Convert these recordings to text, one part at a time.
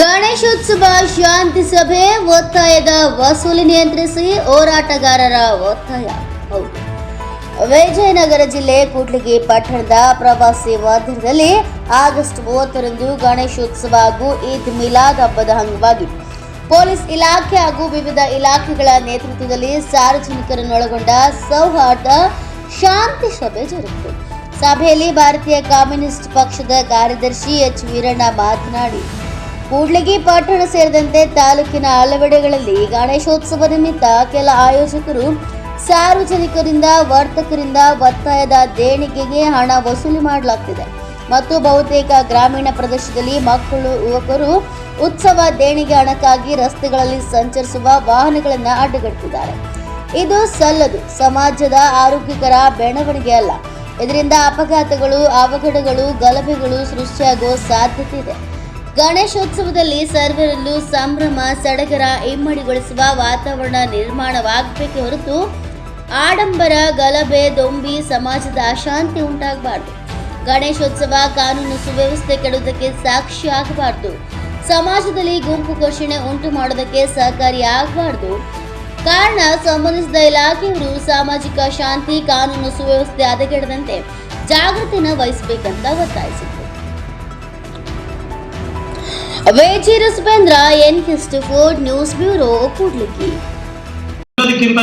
ಗಣೇಶೋತ್ಸವ ಶಾಂತಿ ಸಭೆ ಒತ್ತಾಯದ ವಸೂಲಿ ನಿಯಂತ್ರಿಸಿ ಹೋರಾಟಗಾರರ ಒತ್ತಾಯ. ವಿಜಯನಗರ ಜಿಲ್ಲೆ ಕೂಡ್ಲಿಗಿ ಪಟ್ಟಣದ ಪ್ರವಾಸಿ ಮಂದಿರದಲ್ಲಿ ಆಗಸ್ಟ್ ಮೂವತ್ತರಂದು ಗಣೇಶೋತ್ಸವ ಹಾಗೂ ಈದ್ ಮಿಲಾದ್ ಹಬ್ಬದ ಅಂಗವಾಗಿ ಪೊಲೀಸ್ ಇಲಾಖೆ ಹಾಗೂ ವಿವಿಧ ಇಲಾಖೆಗಳ ನೇತೃತ್ವದಲ್ಲಿ ಸಾರ್ವಜನಿಕರನ್ನೊಳಗೊಂಡ ಸೌಹಾರ್ದ ಶಾಂತಿ ಸಭೆ ಜರುಗಿತು. ಸಭೆಯಲ್ಲಿ ಭಾರತೀಯ ಕಮ್ಯುನಿಸ್ಟ್ ಪಕ್ಷದ ಕಾರ್ಯದರ್ಶಿ ಎಚ್ ವೀರಣ್ಣ ಮಾತನಾಡಿ ಕೂಡ್ಲಿಗಿ ಪಟ್ಟಣ ಸೇರಿದಂತೆ ತಾಲೂಕಿನ ಹಲವೆಡೆಗಳಲ್ಲಿ ಗಣೇಶೋತ್ಸವ ನಿಮಿತ್ತ ಕೆಲ ಆಯೋಜಕರು ಸಾರ್ವಜನಿಕರಿಂದ ವರ್ತಕರಿಂದ ಒತ್ತಾಯದ ದೇಣಿಗೆಗೆ ಹಣ ವಸೂಲಿ ಮಾಡಲಾಗ್ತಿದೆ. ಮತ್ತು ಬಹುತೇಕ ಗ್ರಾಮೀಣ ಪ್ರದೇಶದಲ್ಲಿ ಮಕ್ಕಳು, ಯುವಕರು ಉತ್ಸವ ದೇಣಿಗೆ ಹಣಕ್ಕಾಗಿ ರಸ್ತೆಗಳಲ್ಲಿ ಸಂಚರಿಸುವ ವಾಹನಗಳನ್ನು ಅಡ್ಡಗಟ್ಟಿದ್ದಾರೆ. ಇದು ಸಲ್ಲದು, ಸಮಾಜದ ಆರೋಗ್ಯಕರ ಬೆಳವಣಿಗೆ ಅಲ್ಲ. ಇದರಿಂದ ಅಪಘಾತಗಳು, ಅವಘಡಗಳು, ಗಲಭೆಗಳು ಸೃಷ್ಟಿಯಾಗುವ ಸಾಧ್ಯತೆ ಇದೆ. ಗಣೇಶೋತ್ಸವದಲ್ಲಿ ಸರ್ವರಲ್ಲೂ ಸಂಭ್ರಮ, ಸಡಗರ, ಇಮ್ಮಡಿಗೊಳಿಸುವ ವಾತಾವರಣ ನಿರ್ಮಾಣವಾಗಬೇಕೆ ಹೊರತು ಆಡಂಬರ, ಗಲಭೆ, ದೊಂಬಿ ಸಮಾಜದ ಅಶಾಂತಿ ಉಂಟಾಗಬಾರ್ದು. ಗಣೇಶೋತ್ಸವ ಕಾನೂನು ಸುವ್ಯವಸ್ಥೆ ಕೆಡುವುದಕ್ಕೆ ಸಾಕ್ಷಿ ಆಗಬಾರ್ದು. ಸಮಾಜದಲ್ಲಿ ಗುಂಪು ಘೋಷಣೆ ಉಂಟು ಮಾಡೋದಕ್ಕೆ ಸಹಕಾರಿಯಾಗಬಾರ್ದು ಕಾರಣ, ಸಂಬಂಧಿಸಿದ ಇಲಾಖೆಯವರು ಸಾಮಾಜಿಕ ಶಾಂತಿ, ಕಾನೂನು ಸುವ್ಯವಸ್ಥೆ ಹದಗೆಡದಂತೆ ಜಾಗೃತಿನ ವಹಿಸಬೇಕಂತ ಒತ್ತಾಯಿಸಿದರು. ವೇಜಿ N four news bureau Kudligi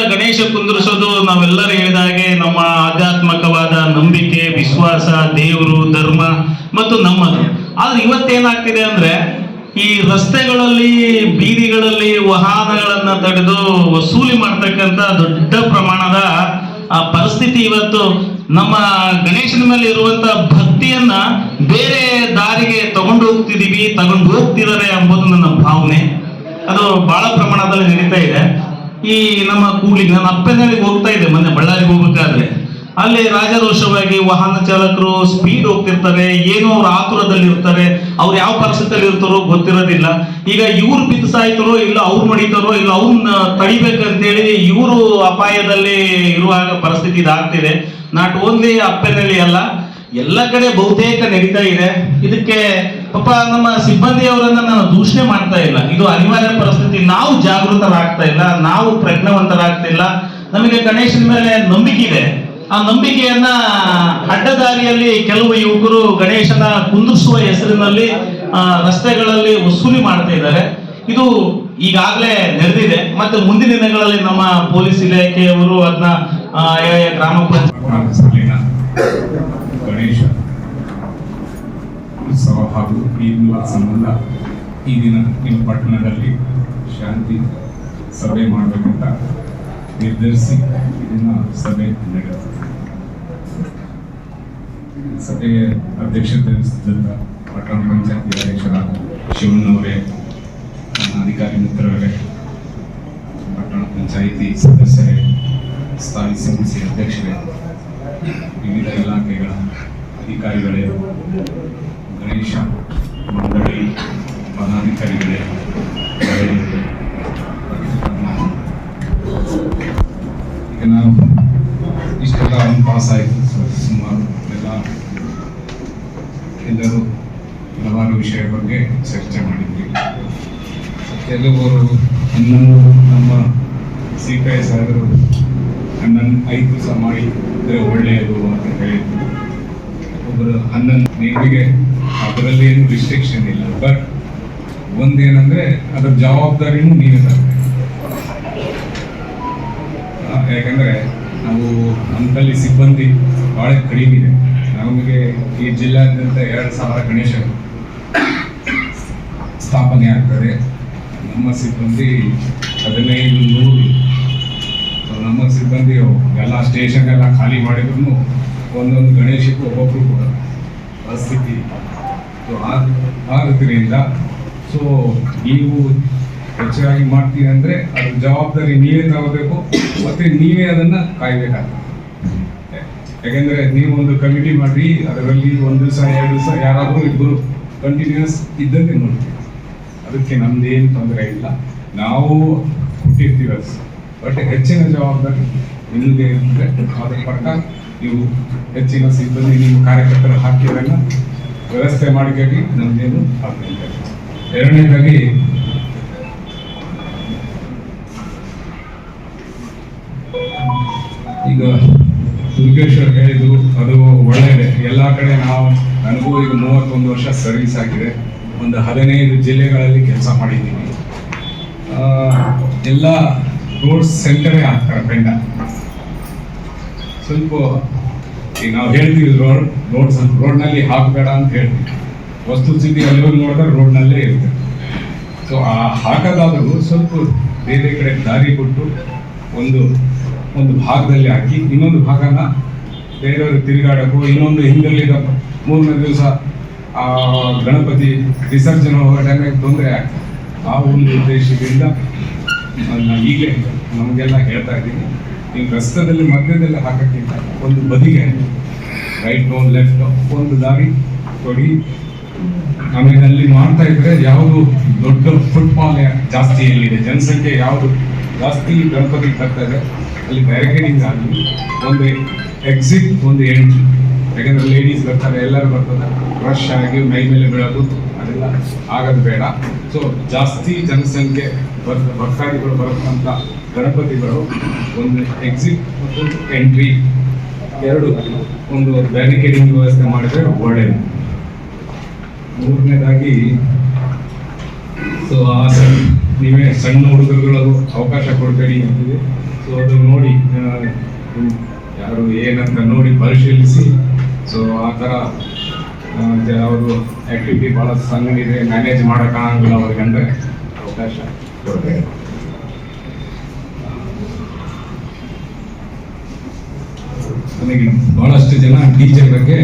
Ganesha ಕುಂದಿರಿಸೋದು ನಾವೆಲ್ಲರೂ ಹೇಳಿದ ಹಾಗೆ ನಮ್ಮ ಆಧ್ಯಾತ್ಮಕವಾದ ನಂಬಿಕೆ, ವಿಶ್ವಾಸ, ದೇವರು, ಧರ್ಮ ಮತ್ತು ನಮ್ಮದು. ಆದ್ರೆ ಇವತ್ತೇನಾಗ್ತಿದೆ ಅಂದ್ರೆ ಈ ರಸ್ತೆಗಳಲ್ಲಿ, ಬೀದಿಗಳಲ್ಲಿ ವಾಹನಗಳನ್ನ ತಡೆದು ವಸೂಲಿ ಮಾಡ್ತಕ್ಕಂಥ ದೊಡ್ಡ ಪ್ರಮಾಣದ ಆ ಪರಿಸ್ಥಿತಿ ಇವತ್ತು ನಮ್ಮ ಗಣೇಶನ ಮೇಲೆ ಇರುವಂತ ಭಕ್ತಿಯನ್ನ ಬೇರೆ ದಾರಿಗೆ ತಗೊಂಡು ಹೋಗ್ತಿದೀವಿ, ತಗೊಂಡು ಹೋಗ್ತಿದ್ದಾರೆ ಎಂಬುದು ನನ್ನ ಭಾವನೆ. ಅದು ಬಹಳ ಪ್ರಮಾಣದಲ್ಲಿ ನಡೀತಾ ಇದೆ. ಈ ನಮ್ಮ ಕೂಡ್ಲಿಗೆ ನಾನು ಅಪ್ಪನಲ್ಲಿ ಹೋಗ್ತಾ ಇದ್ದೆ ಮೊನ್ನೆ ಬಳ್ಳಾರಿಗೆ ಹೋಗ್ಬೇಕಾದ್ರೆ. ಅಲ್ಲಿ ರಾಜರೋಷವಾಗಿ ವಾಹನ ಚಾಲಕರು ಸ್ಪೀಡ್ ಹೋಗ್ತಿರ್ತಾರೆ ಏನೋ ಅವ್ರ ಆತುರದಲ್ಲಿ ಇರ್ತಾರೆ ಅವ್ರು ಯಾವ ಪರಿಸ್ಥಿತಿಯಲ್ಲಿ ಇರ್ತಾರೋ ಗೊತ್ತಿರೋದಿಲ್ಲ. ಈಗ ಇವ್ರು ಬಿದ್ದು ಇಲ್ಲ ಅವ್ರು ಮಡಿತಾರೋ, ಇಲ್ಲ ಅವ್ರನ್ನ ತಡಿಬೇಕಂತೇಳಿ ಇವರು ಅಪಾಯದಲ್ಲಿ ಇರುವಾಗ ಪರಿಸ್ಥಿತಿ ಇದಾಗ್ತಿದೆ. ನಾಟ್ ಓನ್ಲಿ ಅಪ್ಪನಲ್ಲಿ ಅಲ್ಲ, ಎಲ್ಲ ಕಡೆ ಬಹುತೇಕ ನಡೀತಾ ಇದೆ. ಇದಕ್ಕೆ ಪಾಪ ನಮ್ಮ ಸಿಬ್ಬಂದಿಯವರನ್ನ ನಾನು ದೂಷಣೆ ಮಾಡ್ತಾ ಇಲ್ಲ. ಇದು ಅನಿವಾರ್ಯ ಪರಿಸ್ಥಿತಿ. ನಾವು ಜಾಗೃತರಾಗ್ತಾ ಇಲ್ಲ, ನಾವು ಪ್ರಜ್ಞಾವಂತರಾಗ್ತಿಲ್ಲ ನಮಗೆ ಗಣೇಶನ ಮೇಲೆ ನಂಬಿಕೆ ಇದೆ. ಆ ನಂಬಿಕೆಯನ್ನ ಅಡ್ಡದಾರಿಯಲ್ಲಿ ಕೆಲವು ಯುವಕರು ಗಣೇಶನ ಕುಂದಿಸುವ ಹೆಸರಿನಲ್ಲಿ ರಸ್ತೆಗಳಲ್ಲಿ ವಸೂಲಿ ಮಾಡ್ತಾ ಇದ್ದಾರೆ. ಇದು ಈಗಾಗಲೇ ನಡೆದಿದೆ ಮತ್ತೆ ಮುಂದಿನ ದಿನಗಳಲ್ಲಿ ನಮ್ಮ ಪೊಲೀಸ್ ಇಲಾಖೆಯವರು ಅದನ್ನ ಗ್ರಾಮ ಪಂಚಾಯತ್ ಗಣೇಶ ಈ ದಿನ ನಿಮ್ಮ ಪಟ್ಟಣದಲ್ಲಿ ಶಾಂತಿ ಸಭೆ ಮಾಡಬೇಕಂತ ನಿರ್ಧರಿಸಿ ಇದನ್ನ ಸಭೆ ಸಭೆಗೆ ಅಧ್ಯಕ್ಷತೆ ಪಟ್ಟಣ ಪಂಚಾಯತಿ ಅಧ್ಯಕ್ಷರ ಶಿವಣ್ಣವರೇ ನನ್ನ ಅಧಿಕಾರಿ ಮಿತ್ರರೇ, ಪಟ್ಟಣ ಪಂಚಾಯಿತಿ ಸದಸ್ಯರೇ, ಸ್ಥಾಯಿ ಸಮಿತಿ ಅಧ್ಯಕ್ಷರೇ, ವಿವಿಧ ಇಲಾಖೆಗಳ ಅಧಿಕಾರಿಗಳೇ, ಗಣೇಶ ಮಂಡಳಿ ಪದಾಧಿಕಾರಿಗಳೇ ಕೆಲವರು ಹನ್ನೊಂದು ನಮ್ಮ ಸೀತಾಯ ಸಾಹೇಬರು ಹನ್ನೊಂದು ಐದು ದಿವಸ ಮಾಡಿದ್ರೆ ಒಳ್ಳೆಯದು ಅಂತ ಹೇಳಿದ್ರು. ಒಬ್ಬರು ಹನ್ನೊಂದು ನಿಮಗೆ ಅದರಲ್ಲಿ ಏನು ರಿಸ್ಟ್ರಿಕ್ಷನ್ ಇಲ್ಲ. ಬಟ್ ಒಂದೇನಂದ್ರೆ ಅದರ ಜವಾಬ್ದಾರಿನೂ ನೀವೇ ತರಬೇಕು. ಯಾಕಂದ್ರೆ ನಾವು ನಮ್ಮಲ್ಲಿ ಸಿಬ್ಬಂದಿ ಬಹಳ ಕಡಿಮೆ ಇದೆ. ನಮಗೆ ಈ ಜಿಲ್ಲಾದ್ಯಂತ ಎರಡು ಸಾವಿರ ಗಣೇಶ ಸ್ಥಾಪನೆ ಆಗ್ತದೆ. ನಮ್ಮ ಸಿಬ್ಬಂದಿ ಹದಿನೈದು ನೂರು. ನಮ್ಮ ಸಿಬ್ಬಂದಿ ಎಲ್ಲ ಸ್ಟೇಷನ್ ಎಲ್ಲ ಖಾಲಿ ಮಾಡಿದ್ರು. ಒಂದೊಂದು ಗಣೇಶಕ್ಕೂ ಒಬ್ಬೊಬ್ಬರು ಕೂಡ ಪರಿಸ್ಥಿತಿ ಸೊ ಆ ಆ ರೀತಿಯಿಂದ ಸೊ ನೀವು ಹೆಚ್ಚಾಗಿ ಮಾಡ್ತೀವಿ ಅಂದರೆ ಅದ್ರ ಜವಾಬ್ದಾರಿ ನೀವೇ ತಗೋಬೇಕು. ಮತ್ತೆ ನೀವೇ ಅದನ್ನ ಕಾಯಬೇಕಾಗ್ತದೆ. ಯಾಕೆಂದರೆ ನೀವು ಒಂದು ಕಮಿಟಿ ಮಾಡಿ ಅದರಲ್ಲಿ ಒಂದು ದಿವಸ, ಎರಡು ದಿವಸ ಯಾರಾದರೂ ಇಬ್ಬರು ಕಂಟಿನ್ಯೂಸ್ ಇದ್ದಂತೆ ನೋಡ್ತೀವಿ ಅದಕ್ಕೆ ನಮ್ದೇನು ತೊಂದರೆ ಇಲ್ಲ. ನಾವು ಕೊಟ್ಟಿರ್ತೀವಿ ಅದು. ಬಟ್ ಹೆಚ್ಚಿನ ಜವಾಬ್ದಾರಿ ನಿಮಗೆ ಅಂದ್ರೆ ಅದ್ರ ಪಟ್ಟ ನೀವು ಹೆಚ್ಚಿನ ಸಿಬ್ಬಂದಿ, ನೀವು ಕಾರ್ಯಕರ್ತರು ಹಾಕಿದಾಗ ವ್ಯವಸ್ಥೆ ಮಾಡಿಕೊಳ್ಳಿ. ನಮ್ದೇನು ಆಗ್ತಿಲ್ಲ ಎರಡನೇದಾಗಿ ಈಗ ದುರ್ಗೇಶ್ವರ್ ಹೇಳಿದ್ದು ಅದು ಒಳ್ಳೆಯದೇ ಎಲ್ಲ ಕಡೆ ನಾವು ನನಗೂ ಈಗ ಮೂವತ್ತೊಂದು ವರ್ಷ ಸರ್ವಿಸ್ ಆಗಿದೆ. ಒಂದು ಹದಿನೈದು ಜಿಲ್ಲೆಗಳಲ್ಲಿ ಕೆಲಸ ಮಾಡಿದ್ದೀನಿ. ಆ, ಎಲ್ಲ ರೋಡ್ ಸೆಂಟರೇ ಆಗ್ತಾರೆ ಬೆಂಡ ಸ್ವಲ್ಪ ಈಗ ನಾವು ಹೇಳ್ತೀವಿ ರೋಡ್ ರೋಡ್ ರೋಡ್ನಲ್ಲಿ ಹಾಕಬೇಡ ಅಂತ ಹೇಳ್ತೀವಿ. ವಸ್ತು ಸ್ಥಿತಿ ಅಲ್ಲಿ ನೋಡಿದ್ರೆ ರೋಡ್ನಲ್ಲೇ ಇರುತ್ತೆ. ಸೊ ಆ ಹಾಕೋದಾದರೂ ಸ್ವಲ್ಪ ಬೇರೆ ಕಡೆ ದಾರಿ ಕೊಟ್ಟು ಒಂದು ಒಂದು ಭಾಗದಲ್ಲಿ ಹಾಕಿ ಇನ್ನೊಂದು ಭಾಗನ ಬೇರೆಯವರು ತಿರುಗಾಡೋಕ್ಕೂ ಇನ್ನೊಂದು ಹಿಂದಲ್ಲಿದ್ದ ಮೂರನೇ ದಿವಸ ಆ ಗಣಪತಿ ವಿಸರ್ಜನೆ ಹೋಗೋ ಟೈಮಿಗೆ ತೊಂದರೆ ಆಗ್ತದೆ. ಆ ಒಂದು ಉದ್ದೇಶದಿಂದ ನಾನು ಈಗಲೇ ನಮಗೆಲ್ಲ ಹೇಳ್ತಾ ಇದ್ದೀನಿ. ನೀವು ರಸ್ತದಲ್ಲಿ ಮಧ್ಯದಲ್ಲಿ ಹಾಕೋಕ್ಕಿಂತ ಒಂದು ಬದಿಗೆ ರೈಟ್ ಒಂದು ಲೆಫ್ಟ್ ಒಂದು ದಾರಿ ಕೊಡಿ. ಆಮೇಲೆ ಅಲ್ಲಿ ಮಾಡ್ತಾ ಇದ್ರೆ ಯಾವುದು ದೊಡ್ಡ ಫುಟ್ಬಾಲ್ ಜಾಸ್ತಿ ಎಲ್ಲಿದೆ? ಜನಸಂಖ್ಯೆ ಯಾವುದು ಜಾಸ್ತಿ ಗಣಪತಿ ತರ್ತಾ ಅಲ್ಲಿ ಬ್ಯಾರಿಕೇಡಿಂಗ್ ಆಗಲಿ ಒಂದು ಎಕ್ಸಿಟ್ ಒಂದು ಎಂಟ್ರಿ ಯಾಕಂದ್ರೆ ಲೇಡೀಸ್ ಬರ್ತಾರೆ, ಎಲ್ಲರೂ ಬರ್ತಾರೆ. ರಶ್ ಆಗಿ ಮೈ ಮೇಲೆ ಬೀಳೋದು ಅದೆಲ್ಲ ಆಗೋದು ಬೇಡ. ಸೊ ಜಾಸ್ತಿ ಜನಸಂಖ್ಯೆ ಬರ್ ಭಕ್ತಾದಿಗಳು ಬರ್ತಕ್ಕಂಥ ಗಣಪತಿಗಳು ಒಂದು ಎಕ್ಸಿಟ್ ಮತ್ತು ಎಂಟ್ರಿ ಎರಡು ಒಂದು ಬ್ಯಾರಿಕೇಡಿಂಗ್ ವ್ಯವಸ್ಥೆ ಮಾಡಿದ್ರೆ ಒಳ್ಳೆಯದು ಮೂರನೇದಾಗಿ ಸೊ ಆ ಸಣ್ಣ, ನೀವೇ ಸಣ್ಣ ಹುಡುಗರುಗಳು ಅವಕಾಶ ಕೊಡ್ಬೇಡಿ ಅಂತಿದೆ. ಸೊ ಅದು ನೋಡಿ ಯಾರು ಏನಂತ ನೋಡಿ ಪರಿಶೀಲಿಸಿ. ಸೊ ಆ ಥರ ಅವರು ಆ್ಯಕ್ಟಿವಿಟಿ ಭಾಳ ಸಣ್ಣದಿದೆ ಮ್ಯಾನೇಜ್ ಮಾಡೋಕ್ಕಾಗಂಗಿಲ್ಲ ಅವ್ರಿಗೆ ಅಂದರೆ ಅವಕಾಶ ನನಗೆ ಬಹಳಷ್ಟು ಜನ ಡಿ ಜೆ ಬಗ್ಗೆ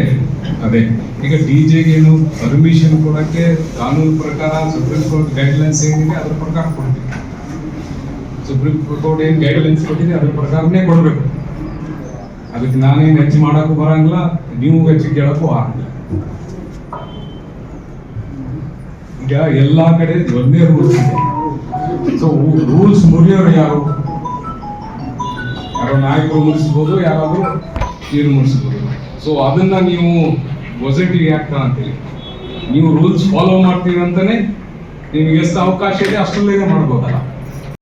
ಅದೇ. ಈಗ ಡಿ ಜೆಗೇನು ಪರ್ಮಿಷನ್ ಕೊಡಕ್ಕೆ ಕಾನೂನು ಪ್ರಕಾರ ಸುಪ್ರೀಂ ಕೋರ್ಟ್ ಗೈಡ್ಲೈನ್ಸ್ ಏನಿದೆ, ಅದ್ರ ಪ್ರಕಾರ ಕೊಡ್ತೀವಿ. ಸುಪ್ರೀಂ ಕೋರ್ಟ್ ಏನು ಗೈಡ್ಲೈನ್ಸ್ ಕೊಟ್ಟಿದೆ, ಅದ್ರ ಪ್ರಕಾರನೇ ಕೊಡಬೇಕು. ಅದಕ್ಕೆ ನಾನೇನು ಹೆಚ್ಚು ಮಾಡೋಕ್ಕೂ ಬರಂಗಿಲ್ಲ, ನೀವು ಹೆಚ್ಚು ಕೇಳಕ್ಕೂ ಆಗಲ್ಲ. ಈಗ ಎಲ್ಲಾ ಕಡೆ ಒಂದೇ ರೂಲ್ಸ್ ಇದೆ. ಸೊ ರೂಲ್ಸ್ ಮುರಿಯೋರು ಯಾರು? ಯಾರೋ ನಾಯಕರು ಮುಗಿಸ್ಬೋದು ಯಾರಾದರೂ ನೀರು ಮುಗಿಸ್ಬೋದು ಸೊ ಅದನ್ನ ನೀವು ಪಾಸಿಟಿವ್ ಆಗ್ತಾ ಅಂತೇಳಿ ನೀವು ರೂಲ್ಸ್ ಫಾಲೋ ಮಾಡ್ತೀವಿ ಅಂತಾನೆ ನಿಮ್ಗೆ ಎಷ್ಟು ಅವಕಾಶ ಇದೆ ಅಷ್ಟರಲ್ಲೇ ಮಾಡ್ಬೋದಲ್ಲ.